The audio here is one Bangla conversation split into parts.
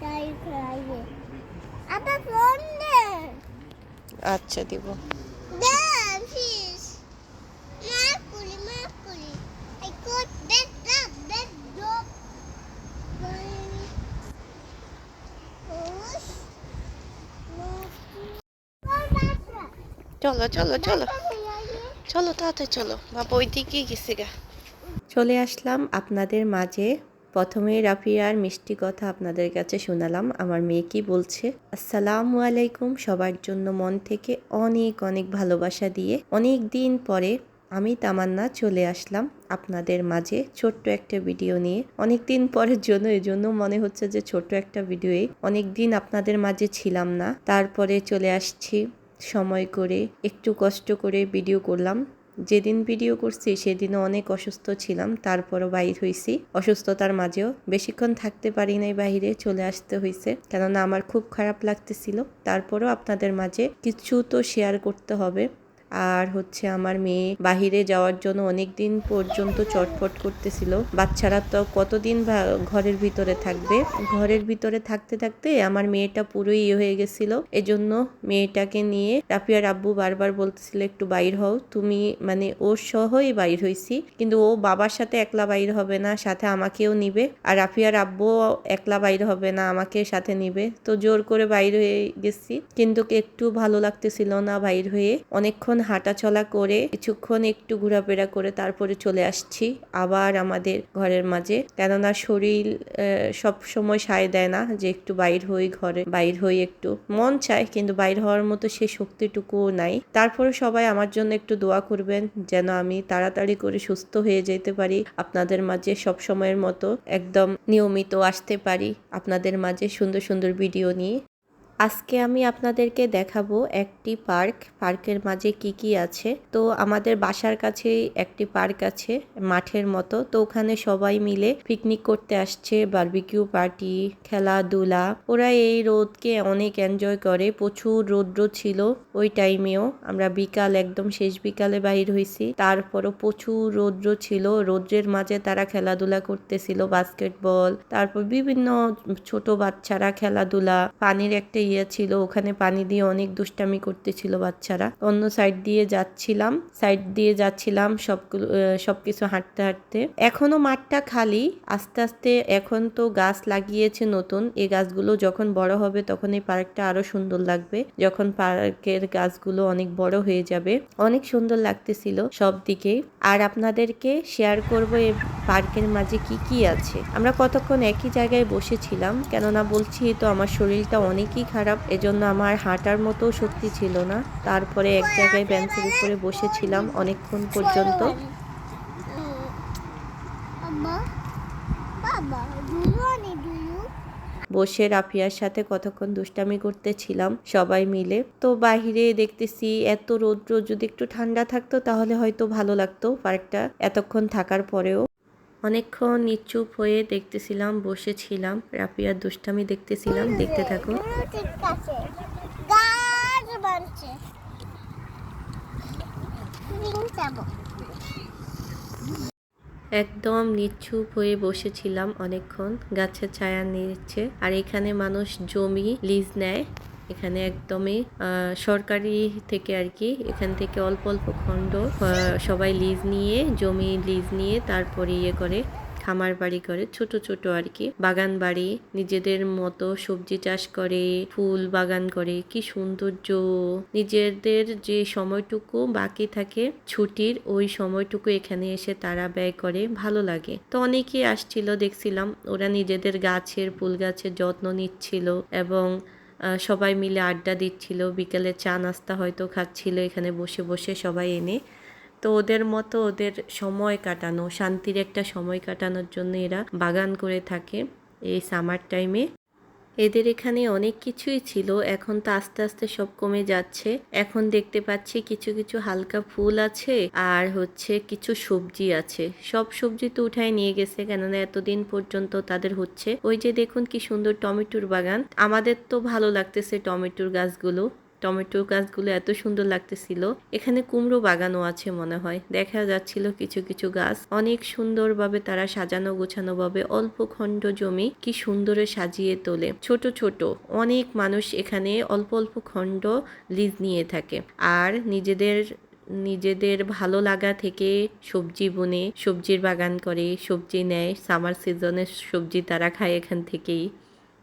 চাই খাইয়ে। আচ্ছা দিব। দে ফিস মা কুলি আই কোট বেড ডাব বেড ডপ চলো চলো চলো। চলো তাড়াতাড়ি চলো। বাবা ওই দিকে গেছে গা। চলে আসলাম আপনাদের মাঝে প্রথমে রাফিয়ার মিষ্টি কথা আপনাদের কাছে শোনালাম। আমার মেয়ে কি বলছে? আসসালামু আলাইকুম। সবার জন্য মন থেকে অনেক অনেক ভালোবাসা দিয়ে অনেক দিন পরে আমি তামান্না চলে আসলাম আপনাদের মাঝে ছোট্ট একটা ভিডিও নিয়ে। অনেক দিন পরের জন্য এই জন্য মনে হচ্ছে যে ছোট্ট একটা ভিডিওয়ে অনেক দিন আপনাদের মাঝে ছিলাম না। তারপরে চলে আসছি। সময় করে একটু কষ্ট করে ভিডিও করলাম। যেদিন ভিডিও করছি, সেদিনও অনেক অসুস্থ ছিলাম, তারপরও বাইর হয়েছি অসুস্থতার মাঝেও বেশিক্ষণ থাকতে পারি নাই বাহিরে চলে আসতে হয়েছে কেননা আমার খুব খারাপ লাগতেছিল। তারপরও আপনাদের মাঝে কিছু তো শেয়ার করতে হবে। আর হচ্ছে আমার মেয়ে বাহিরে যাওয়ার জন্য অনেক দিন পর্যন্ত চটফট করতেছিল। বাচ্চারা তো কতদিন ঘরের ভিতরে থাকবে? ঘরের ভিতরে থাকতে থাকতে আমার মেয়েটা পুরোই ইয়ে হয়ে গেছিল। এজন্য মেয়েটাকে নিয়ে রাফিয়ার আব্বু বারবার বলতেছিল, একটু বাইর হও। তুমি মানে ওর সহই বাইর হয়েছি কিন্তু ও বাবার সাথে একলা বাইর হবে না, সাথে আমাকেও নিবে। আর রাফিয়ার আব্বু একলা বাইর হবে না, আমাকে সাথে নিবে। তো জোর করে বাইর হয়ে গেছি। কিন্তু একটু ভালো লাগতেছিল না বাইর হয়ে। অনেকক্ষণ হাঁটাচলা করে কিছুক্ষণ একটু ঘোরাফেরা করে তারপরে চলে আসছি আবার আমাদের ঘরের মাঝে। কেননা শরীর সব সময় সায় দেয় না যে একটু বাইর হই ঘরে, বাইর হই একটু। মন চায় কিন্তু বাইর হওয়ার মতো সে শক্তিটুকুও নাই। তারপরে সবাই আমার জন্য একটু দোয়া করবেন যেন আমি তাড়াতাড়ি করে সুস্থ হয়ে যেতে পারি, আপনাদের মাঝে সব সময়ের মতো একদম নিয়মিত আসতে পারি, আপনাদের মাঝে সুন্দর সুন্দর ভিডিও নিয়ে। আজকে আমি আপনাদেরকে দেখাবো একটি পার্ক। পার্কের মাঝে কি কি আছে? তো আমাদের বাসার কাছেই একটি পার্ক আছে, মাঠের মতো। তো ওখানে সবাই মিলে পিকনিক করতে আসছে বারবিকিউ পার্টি খেলাধুলা। ওরা এই রোদকে অনেক এনজয় করে। প্রচুর রৌদ্র ছিল ওই টাইমেও আমরা বিকাল, একদম শেষ বিকালে বাইর হয়েছি। তারপরও প্রচুর রৌদ্র ছিল। রৌদ্রের মাঝে তারা খেলাধুলা করতেছিল বাস্কেটবল তারপর বিভিন্ন ছোট বাচ্চারা খেলাধুলা। পানির একটা ইয়ে ছিল ওখানে পানি দিয়ে অনেক দুষ্টামি করতেছিল বাচ্চারা। অন্য সাইড দিয়ে যাচ্ছিলাম সাইড দিয়ে যাচ্ছিলাম সবগুলো সবকিছু হাঁটতে হাঁটতে। এখনও মাঠটা খালি, আস্তে আস্তে এখন তো গাছ লাগিয়েছে নতুন। এই গাছগুলো যখন বড় হবে তখন এই পার্কটা আরও সুন্দর লাগবে। যখন পার্কের গাছগুলো অনেক বড় হয়ে যাবে, অনেক সুন্দর লাগতেছিল সব দিকে আর আপনাদেরকে শেয়ার করব এই পার্কের মাঝে কি কি আছে। আমরা কতক্ষণ একই জায়গায় বসেছিলাম, কেননা বলছি তো আমার শরীরটা অনেকই খারাপ, এজন্য আমার হাঁটার মতো শক্তি ছিল না। তারপরে এক জায়গায় বেঞ্চের উপরে বসেছিলাম অনেকক্ষণ পর্যন্ত। বসে রাফিয়ার সাথে কতক্ষণ দুষ্টামি করতেছিলাম সবাই মিলে। তো বাহিরে দেখতেছি এত রৌদ্র, যদি একটু ঠান্ডা থাকতো তাহলে হয়তো ভালো লাগতো পার্কটা এতক্ষণ থাকার পরেও। অনেকক্ষণ নিচুপ হয়ে দেখতেছিলাম বসেছিলাম। রাফিয়ার দুষ্টামি দেখতেছিলাম দেখতে থাকো। একদম নিচ্ছুপ হয়ে বসেছিলাম অনেকক্ষণ। গাছের ছায়া নিচ্ছে। আর এখানে মানুষ জমি লিজ নেয়। এখানে একদমই সরকারি থেকে আর কি, এখান থেকে অল্প অল্প খণ্ড সবাই লিজ নিয়ে, জমি লিজ নিয়ে তারপরে ইয়ে করে, খামার বাড়ি করে, ছোট ছোট আর কি। বাগান বাড়ি, নিজেদের মতো সবজি চাষ করে, ফুল বাগান করে, কি সৌন্দর্য। নিজেদের যে সময়টুকু বাকি থাকে ছুটির, ওই সময়টুকু এখানে এসে তারা ব্যয় করে, ভালো লাগে। তো অনেকেই আসছিল, দেখছিলাম, ওরা নিজেদের গাছের ফুল গাছের যত্ন নিচ্ছিল এবং সবাই মিলে আড্ডা দিচ্ছিল। বিকেলে চা নাস্তা হয়তো খাচ্ছিল এখানে বসে বসে সবাই এনে। তো ওদের মতো ওদের সময় কাটানো, শান্তির একটা সময় কাটানোর জন্য এরা বাগান করে থাকে এই সামার টাইমে এদের এখানে অনেক কিছুই ছিল, এখন তো আস্তে আস্তে সব কমে যাচ্ছে। এখন দেখতে পাচ্ছি কিছু কিছু হালকা ফুল আছে আর হচ্ছে কিছু সবজি আছে। সব সবজি তো উঠায় নিয়ে গেছে, কেননা এতদিন পর্যন্ত তাদের হচ্ছে। ওই যে দেখুন কি সুন্দর টমেটোর বাগান। আমাদের তো ভালো লাগতেছে টমেটোর গাছগুলো। টমেটো গাছগুলো এত সুন্দর লাগতেছিল। এখানে কুমড়ো বাগানও আছে মনে হয়। দেখা যাচ্ছিল কিছু কিছু গাছ। অনেক সুন্দরভাবে তারা সাজানো গোছানো ভাবে অল্প খণ্ড জমি কি সুন্দরে সাজিয়ে তোলে। ছোট ছোট। অনেক মানুষ এখানে অল্প অল্প খণ্ড লিজ নিয়ে থাকে। আর নিজেদের নিজেদের ভালো লাগা থেকে সবজি বুনে সবজির বাগান করে, সবজি নেয়। সামার সিজনের সবজি তারা খায় এখান থেকেই।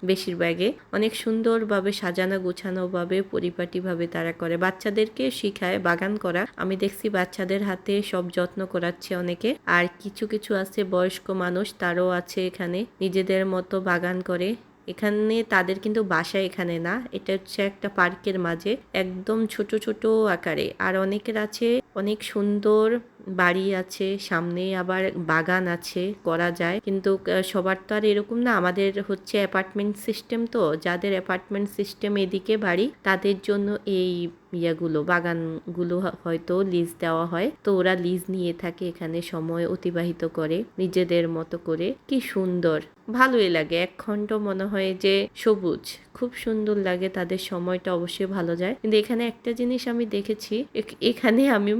বেশিরভাগে। অনেক সুন্দরভাবে সাজানো, গোছানোভাবে, পরিপাটিভাবে তারা করে। বাচ্চাদেরকে শিখায় বাগান করা। আমি দেখছি বাচ্চাদের হাতে সব যত্ন করাচ্ছে অনেকে। আর কিছু কিছু আছে বয়স্ক মানুষ, তারও আছে এখানে। নিজেদের মতো বাগান করে। এখানে তাদের কিন্তু বাসা এখানে না। এটা হচ্ছে একটা পার্কের মাঝে। একদম ছোট ছোট আকারে। আর অনেকের আছে অনেক সুন্দর বাড়ি আছে সামনে আবার বাগান আছে, করা যায়। কিন্তু সবার তো আর এরকম না। আমাদের হচ্ছে অ্যাপার্টমেন্ট সিস্টেম তো। যাদের অ্যাপার্টমেন্ট সিস্টেম এদিকে বাড়ি, তাদের জন্য এই ইয়াগুলো, বাগানগুলো হয়তো লিজ দেওয়া হয়। তো ওরা লিজ নিয়ে থাকে, এখানে সময় অতিবাহিত করে নিজেদের মতো করে। কি সুন্দর! ভালোই লাগে। এক খণ্ড মনে হয় যে সবুজ। খুব সুন্দর লাগে, তাদের সময়টা অবশ্যই ভালো যায়। কিন্তু এখানে একটা জিনিস আমি দেখেছি এখানে আমি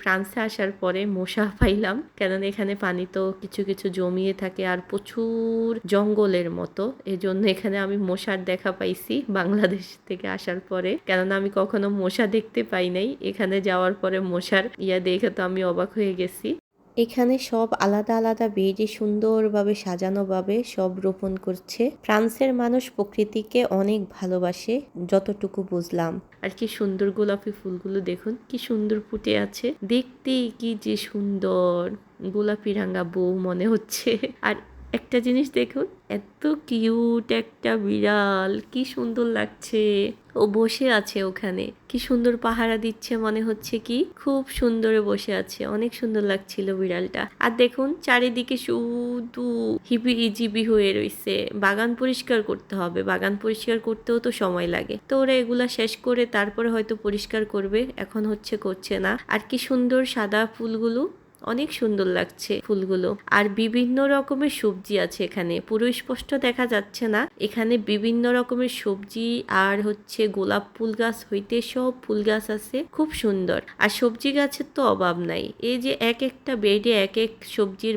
ফ্রান্সে আসার পরে মশা পাইলাম। কেননা এখানে পানি তো কিছু কিছু জমিয়ে থাকে আর প্রচুর জঙ্গলের মতো। এজন্য এখানে আমি মশার দেখা পাইছি বাংলাদেশ থেকে আসার পরে। কেননা আমি কখনো মশা দেখতে পাই নাই। এখানে যাওয়ার পরে মশার ইয়া দেখে তো আমি অবাক হয়ে গেছি। এখানে সব আলাদা আলাদা বেডে সুন্দরভাবে সাজানোভাবে সব রোপণ করছে। ফ্রান্সের মানুষ প্রকৃতিকে অনেক ভালোবাসে যতটুকু বুঝলাম। আর কি সুন্দর গোলাপি ফুলগুলো দেখুন কি সুন্দর ফুটে আছে। দেখতে কি যে সুন্দর। গোলাপি রাঙা বউ মনে হচ্ছে। আর একটা জিনিস দেখুন, এত কিউট একটা বিড়াল, কি সুন্দর লাগছে। ও বসে আছে ওখানে, কি সুন্দর পাহারা দিচ্ছে মনে হচ্ছে কি? খুব সুন্দরে বসে আছে, অনেক সুন্দর লাগছিল বিড়ালটা। আর দেখুন, চারিদিকে শুধু হিবি জিবি হয়ে রয়েছে বাগান পরিষ্কার করতে হবে, বাগান পরিষ্কার করতেও তো সময় লাগে। তো ওরা এগুলা শেষ করে তারপরে হয়তো পরিষ্কার করবে, এখন হচ্ছে করছে না। আর কি সুন্দর সাদা ফুলগুলো অনেক সুন্দর লাগছে ফুলগুলো। আর বিভিন্ন রকমের সবজি আছে এখানে। পুরো স্পষ্ট দেখা যাচ্ছে না। এখানে বিভিন্ন রকমের সবজি আর হচ্ছে গোলাপ ফুল গাছ হইতে সব ফুল গাছ আছে। খুব সুন্দর। আর সবজি গাছের তো অভাব নাই। এই যে এক একটা বেডে এক এক সবজির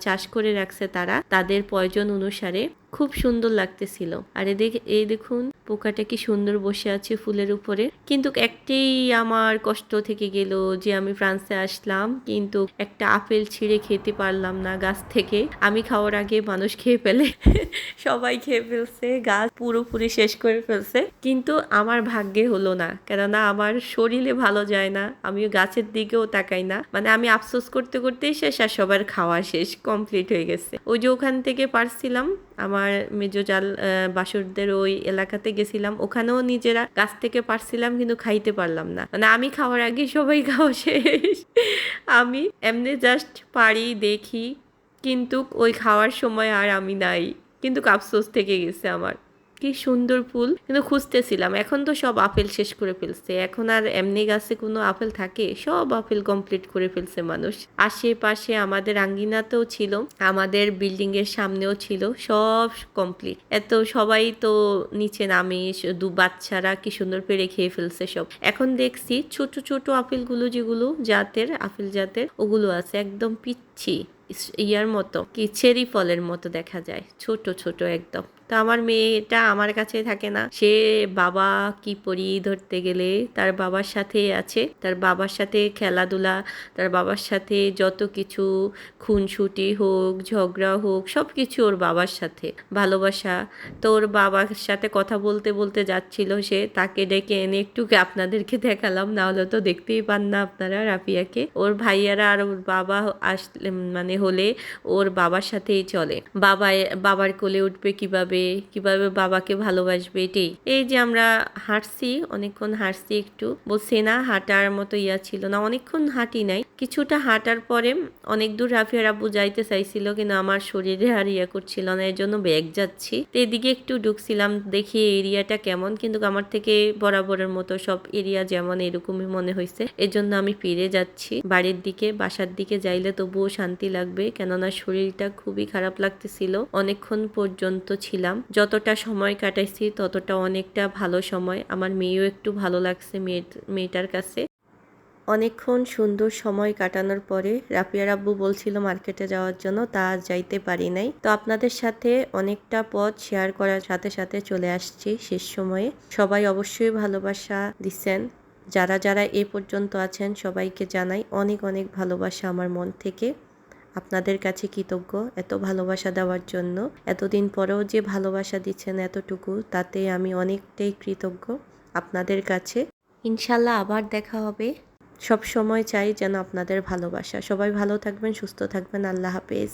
চাষ করে রাখছে তারা, তাদের প্রয়োজন অনুসারে খুব সুন্দর লাগতেছিল। আর এদিকে, এই দেখুন পোকাটা কি সুন্দর বসে আছে ফুলের উপরে। কিন্তু একটাই আমার কষ্ট থেকে গেল যে আমি ফ্রান্সে আসলাম, কিন্তু একটা আপেল ছিঁড়ে খেতে পারলাম না গাছ থেকে। আমি খাওয়ার আগে মানুষ খেয়ে ফেলে, সবাই খেয়ে ফেলছে, গাছ পুরোপুরি শেষ করে ফেলছে। কিন্তু আমার ভাগ্যে হলো না, কেননা আমার শরীরে ভালো যায় না আমি গাছের দিকেও তাকাই না। মানে আমি আফসোস করতে করতেই শেষ, আর সবার খাওয়া শেষ, কমপ্লিট হয়ে গেছে। ওই যে ওখান থেকে পারছিলাম, আমার মেজো জাল বাসরদের ওই এলাকাতে গেছিলাম, ওখানেও নিজেরা গাছ থেকে পারছিলাম কিন্তু খাইতে পারলাম না। মানে আমি খাওয়ার আগে সবাই খাওয়া শেষ। আমি এমনি জাস্ট পারি, দেখি, কিন্তু ওই খাওয়ার সময় আর আমি নাই। কিন্তু আফসোস থেকে গেছে আমার। কি সুন্দর ফুল। কিন্তু খুঁজতেছিলাম, এখন তো সব আপেল শেষ করে ফেলছে। এখন আর এমনি গাছে কোনো আপেল থাকে? সব আপেল কমপ্লিট করে ফেলছে মানুষ। আশেপাশে আমাদের আঙ্গিনাতেও ছিল, আমাদের বিল্ডিং এর সামনেও ছিল, সব কমপ্লিট এত সবাই তো নিচে নামে দু বাচ্চারা কি সুন্দর পেরে খেয়ে ফেলছে সব। এখন দেখছি ছোট ছোট আপেলগুলো যেগুলো, জাতের, আপেল জাতের, ওগুলো আছে একদম পিচ্ছি ইয়ার মতো, কি চেরি ফলের মতো দেখা যায়। ছোট ছোট একদম। তো আমার মেয়েটা আমার কাছে থাকে না। সে বাবা কি পরি ধরতে গেলে? তার বাবার সাথে আছে। তার বাবার সাথে খেলাধুলা, তার বাবার সাথে যত কিছু, খুনসুটি হোক, ঝগড়া হোক সব কিছু ওর বাবার সাথে। ভালোবাসা। তো ওর বাবার সাথে কথা বলতে বলতে যাচ্ছিল সে। তাকে ডেকে এনে একটু আপনাদেরকে দেখালাম, না হলে তো দেখতেই পান না আপনারা রাফিয়াকে। ওর ভাইয়ারা আর ওর বাবা আসলে মানে হলে ওর বাবার সাথেই চলে। বাবা বাবার কোলে উঠবে কীভাবে? কীভাবে বাবাকে ভালোবাসবে, এটাই। এই যে আমরা হাঁটছি, অনেকক্ষণ হাঁটছি একটু। বলছে, না, হাঁটার মতো ইয়া ছিল না। অনেকক্ষণ হাঁটি নাই। কিছুটা হাঁটার পরে অনেক দূর রাফিয়ার আব্বু যাইতে চাইছিল কিন্তু আমার শরীরে আর ইয়া করছিল না, এর জন্য ব্যাগ যাচ্ছি। তো এদিকে একটু ঢুকছিলাম, দেখি এরিয়াটা কেমন, কিন্তু আমার থেকে বরাবরের মতো সব এরিয়া যেমন এরকমই মনে হয়েছে এর জন্য আমি ফিরে যাচ্ছি। বাড়ির দিকে, বাসার দিকে যাইলে তবুও শান্তি লাগবে, কেননা শরীরটা খুবই খারাপ লাগতেছিল। অনেকক্ষণ পর্যন্ত ছিলাম যতটা সময় কাটাইছি, ততটা অনেকটা ভালো সময়। আমার মেয়েও একটু ভালো লাগছে মেয়ে মেয়েটার কাছে। অনেকক্ষণ সুন্দর সময় কাটানোর পরে রাফিয়ার আব্বু বলছিল মার্কেটে যাওয়ার জন্য, তা আর যাইতে পারি নাই। তো আপনাদের সাথে অনেকটা পথ শেয়ার করার সাথে সাথে চলে আসছি শেষ সময়ে। সবাই অবশ্যই ভালোবাসা দিচ্ছেন যারা যারা এ পর্যন্ত আছেন, সবাইকে জানাই অনেক অনেক ভালোবাসা আমার মন থেকে। আপনাদের কাছে কৃতজ্ঞ এত ভালোবাসা দেওয়ার জন্য। এতদিন পরেও যে ভালোবাসা দিচ্ছেন এতটুকু, তাতে আমি অনেকটাই কৃতজ্ঞ আপনাদের কাছে। ইনশাল্লাহ আবার দেখা হবে। সব সময় চাই যেন আপনাদের ভালোবাসা। সবাই ভালো থাকবেন, সুস্থ থাকবেন। আল্লাহ হাফেজ।